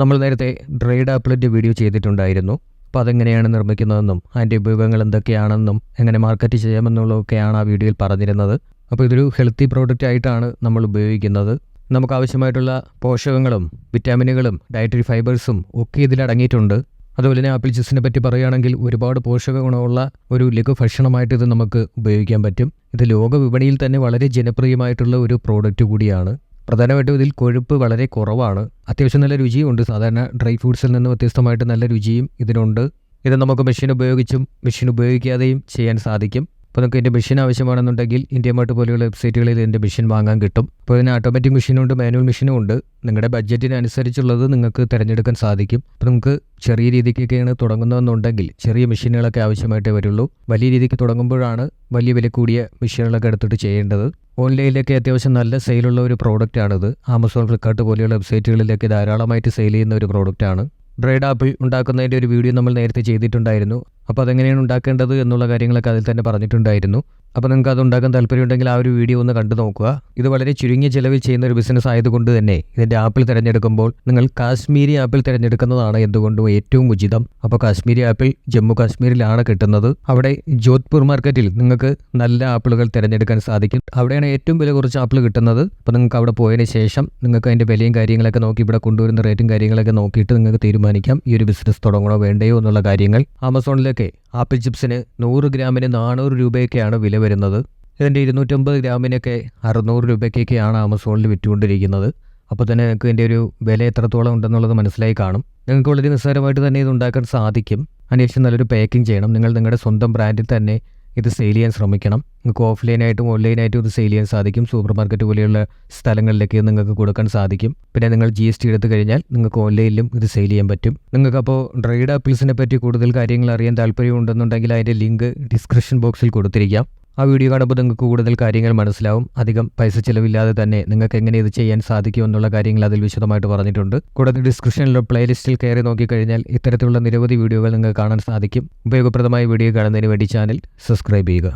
നമ്മൾ നേരത്തെ ഡ്രൈഡ് ആപ്പിളിന്റെ വീഡിയോ ചെയ്തിട്ടുണ്ടായിരുന്നു. അപ്പോൾ അതെങ്ങനെയാണ് നിർമ്മിക്കുന്നതെന്നും അതിന്റെ ഉപയോഗങ്ങൾ എന്തൊക്കെയാണെന്നും എങ്ങനെ മാർക്കറ്റ് ചെയ്യാമെന്നുള്ളതൊക്കെയാണ് ആ വീഡിയോയിൽ പറഞ്ഞിരുന്നത്. അപ്പോൾ ഇതൊരു ഹെൽത്തി പ്രോഡക്റ്റ് ആയിട്ടാണ് നമ്മൾ ഉപയോഗിക്കുന്നത്. നമുക്ക് ആവശ്യമായിട്ടുള്ള പോഷകങ്ങളും വിറ്റാമിനുകളും ഡയറ്ററി ഫൈബേഴ്സും ഒക്കെ ഇതിലടങ്ങിയിട്ടുണ്ട് അതുപോലെ തന്നെ ആപ്പിൾ ജ്യൂസിനെ പറ്റി പറയുകയാണെങ്കിൽ ഒരുപാട് പോഷക ഗുണമുള്ള ഒരു ലഘു ഭക്ഷണമായിട്ട് ഇത് നമുക്ക് ഉപയോഗിക്കാൻ പറ്റും. ഇത് ലോക വിപണിയിൽ തന്നെ വളരെ ജനപ്രിയമായിട്ടുള്ള ഒരു പ്രോഡക്റ്റ് കൂടിയാണ്. പ്രധാനമായിട്ടും ഇതിൽ കൊഴുപ്പ് വളരെ കുറവാണ്. അത്യാവശ്യം നല്ല രുചിയുമുണ്ട് സാധാരണ ഡ്രൈ ഫ്രൂട്ട്സിൽ നിന്ന് വ്യത്യസ്തമായിട്ട് നല്ല രുചിയും ഇതിനുണ്ട്. ഇത് നമുക്ക് മെഷീൻ ഉപയോഗിച്ചും മെഷീൻ ഉപയോഗിക്കാതെയും ചെയ്യാൻ സാധിക്കും. അപ്പോൾ നിങ്ങൾക്ക് ഇതിന്റെ മെഷീൻ ആവശ്യമാണെന്നുണ്ടെങ്കിൽ ഇന്ത്യ മാർട്ട് പോലെയുള്ള വെബ്സൈറ്റുകളിൽ ഇതിന്റെ മെഷീൻ വാങ്ങാൻ കിട്ടും. അപ്പോൾ ഇതിന് ഓട്ടോമാറ്റിക് മെഷീനുണ്ട് മാനുവൽ മെഷീനും ഉണ്ട്. നിങ്ങളുടെ ബഡ്ജറ്റിനനുസരിച്ചുള്ളത് നിങ്ങൾക്ക് തിരഞ്ഞെടുക്കാൻ സാധിക്കും. അപ്പോൾ നിങ്ങൾക്ക് ചെറിയ രീതിക്കൊക്കെയാണ് തുടങ്ങുന്നതെന്നുണ്ടെങ്കിൽ ചെറിയ മെഷീനുകളൊക്കെ ആവശ്യമായിട്ടേ വരുള്ളൂ. വലിയ രീതിക്ക് തുടങ്ങുമ്പോഴാണ് വലിയ വില കൂടിയ മെഷീനുകളൊക്കെ എടുത്തിട്ട് ചെയ്യേണ്ടത്. ഓൺലൈനിലൊക്കെ അത്യാവശ്യം നല്ല സെയിലുള്ള ഒരു പ്രോഡക്റ്റാണിത് ആമസോൺ ഫ്ലിപ്കാർട്ട് പോലെയുള്ള വെബ്സൈറ്റുകളിലൊക്കെ ധാരാളമായിട്ട് സെയിൽ ചെയ്യുന്ന ഒരു പ്രോഡക്റ്റാണ് ഡ്രൈഡ് ആപ്പിൾ ഉണ്ടാക്കുന്നതിന്റെ ഒരു വീഡിയോ നമ്മൾ നേരത്തെ ചെയ്തിട്ടുണ്ടായിരുന്നു. അപ്പോൾ അതെങ്ങനെയാണ് ഉണ്ടാക്കേണ്ടത് എന്നുള്ള കാര്യങ്ങളൊക്കെ അതിൽ തന്നെ പറഞ്ഞിട്ടുണ്ടായിരുന്നു. അപ്പോൾ നിങ്ങൾക്ക് അത് ഉണ്ടാക്കാൻ താല്പര്യമുണ്ടെങ്കിൽ ആ ഒരു വീഡിയോ ഒന്ന് കണ്ടു നോക്കുക. ഇത് വളരെ ചുരുങ്ങിയ ചിലവിൽ ചെയ്യുന്ന ഒരു ബിസിനസ് ആയതുകൊണ്ട് തന്നെ ഇതിന്റെ ആപ്പിൾ തിരഞ്ഞെടുക്കുമ്പോൾ നിങ്ങൾ കാശ്മീരി ആപ്പിൾ തിരഞ്ഞെടുക്കുന്നതാണ് എന്തുകൊണ്ടും ഏറ്റവും ഉചിതം. അപ്പോൾ കാശ്മീരി ആപ്പിൾ ജമ്മു കാശ്മീരിലാണ് കിട്ടുന്നത്. അവിടെ ജോധ്പൂർ മാർക്കറ്റിൽ നിങ്ങൾക്ക് നല്ല ആപ്പിളുകൾ തിരഞ്ഞെടുക്കാൻ സാധിക്കും. അവിടെയാണ് ഏറ്റവും വില കുറച്ച് ആപ്പിൾ കിട്ടുന്നത്. അപ്പോൾ നിങ്ങൾക്ക് അവിടെ പോയതിന് ശേഷം നിങ്ങൾക്ക് അതിന്റെ വിലയും കാര്യങ്ങളൊക്കെ നോക്കി ഇവിടെ കൊണ്ടുവരുന്ന റേറ്റും കാര്യങ്ങളൊക്കെ നോക്കിയിട്ട് നിങ്ങൾക്ക് തീരുമാനിക്കാം. ഈ ഒരു ബിസിനസ് തുടങ്ങണോ വേണ്ടയോ എന്നുള്ള കാര്യങ്ങൾ ആമസോണിലൊക്കെ ആപ്പിൾ ചിപ്സിന് നൂറ് ഗ്രാമിന് നാനൂറ് രൂപയൊക്കെയാണ് വില വരുന്നത്. ഇതിന്റെ ഇരുന്നൂറ്റമ്പത് ഗ്രാമിനൊക്കെ അറുന്നൂറ് രൂപയ്ക്കൊക്കെയാണ് ആമസോണിൽ വിറ്റുകൊണ്ടിരിക്കുന്നത്. അപ്പോൾ തന്നെ നിങ്ങൾക്ക് ഇതിന്റെ ഒരു വില എത്രത്തോളം ഉണ്ടെന്നുള്ളത് മനസ്സിലായി കാണും. നിങ്ങൾക്ക് വളരെ നിസ്സാരമായിട്ട് തന്നെ ഇത് ഉണ്ടാക്കാൻ സാധിക്കും. അതിനുശേഷം നല്ലൊരു പാക്കിംഗ് ചെയ്യണം. നിങ്ങൾ നിങ്ങളുടെ സ്വന്തം ബ്രാൻഡിൽ തന്നെ ഇത് സെയിൽ ചെയ്യാൻ ശ്രമിക്കണം. നിങ്ങൾക്ക് ഓഫ്ലൈനായിട്ടും ഓൺലൈനായിട്ടും ഇത് സെയിൽ ചെയ്യാൻ സാധിക്കും. സൂപ്പർ മാർക്കറ്റ് പോലെയുള്ള സ്ഥലങ്ങളിലേക്ക് നിങ്ങൾക്ക് കൊടുക്കാൻ സാധിക്കും. പിന്നെ നിങ്ങൾ ജി എസ് ടി എടുത്തു കഴിഞ്ഞാൽ നിങ്ങൾക്ക് ഓൺലൈനിലും ഇത് സെയിൽ ചെയ്യാൻ പറ്റും. നിങ്ങൾക്ക് അപ്പോൾ ഡ്രൈഡ് ആപ്പിൾസിനെ പറ്റി കൂടുതൽ കാര്യങ്ങൾ അറിയാൻ താല്പര്യമുണ്ടെന്നുണ്ടെങ്കിൽ അതിന്റെ ലിങ്ക് ഡിസ്ക്രിപ്ഷൻ ബോക്സിൽ കൊടുത്തിരിക്കാം. ആ വീഡിയോ കാണുമ്പോൾ നിങ്ങൾക്ക് കൂടുതൽ കാര്യങ്ങൾ മനസ്സിലാവും. അധികം പൈസ ചിലവില്ലാതെ തന്നെ നിങ്ങൾക്ക് എങ്ങനെ ഇത് ചെയ്യാൻ സാധിക്കും എന്നുള്ള കാര്യങ്ങൾ അതിൽ വിശദമായിട്ട് പറഞ്ഞിട്ടുണ്ട്. കൂടാതെ ഡിസ്ക്രിപ്ഷനിലോ പ്ലേലിസ്റ്റിൽ കയറി നോക്കിക്കഴിഞ്ഞാൽ ഇത്തരത്തിലുള്ള നിരവധി വീഡിയോകൾ നിങ്ങൾക്ക് കാണാൻ സാധിക്കും. ഉപയോഗപ്രദമായ വീഡിയോ കാണുന്നതിന് വേണ്ടി ചാനൽ സബ്സ്ക്രൈബ് ചെയ്യുക.